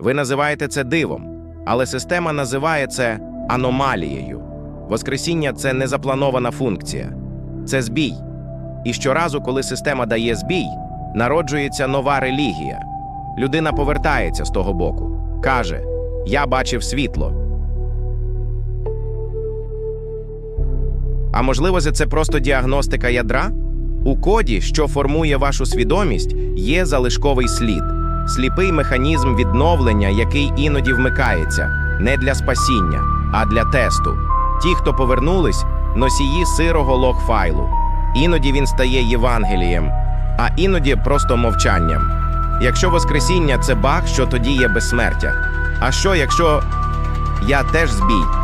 Ви називаєте це дивом, але система називає це аномалією. Воскресіння це незапланована функція, це збій. І щоразу, коли система дає збій, народжується нова релігія. Людина повертається з того боку, каже: Я бачив світло. А можливо, це просто діагностика ядра? У коді, що формує вашу свідомість, є залишковий слід, сліпий механізм відновлення, який іноді вмикається не для спасіння, а для тесту. Ті, хто повернулись, носії сирого лог-файлу. Іноді він стає Євангелієм, а іноді просто мовчанням. Якщо Воскресіння це баг, що тоді є безсмертя. А що, якщо я теж збій?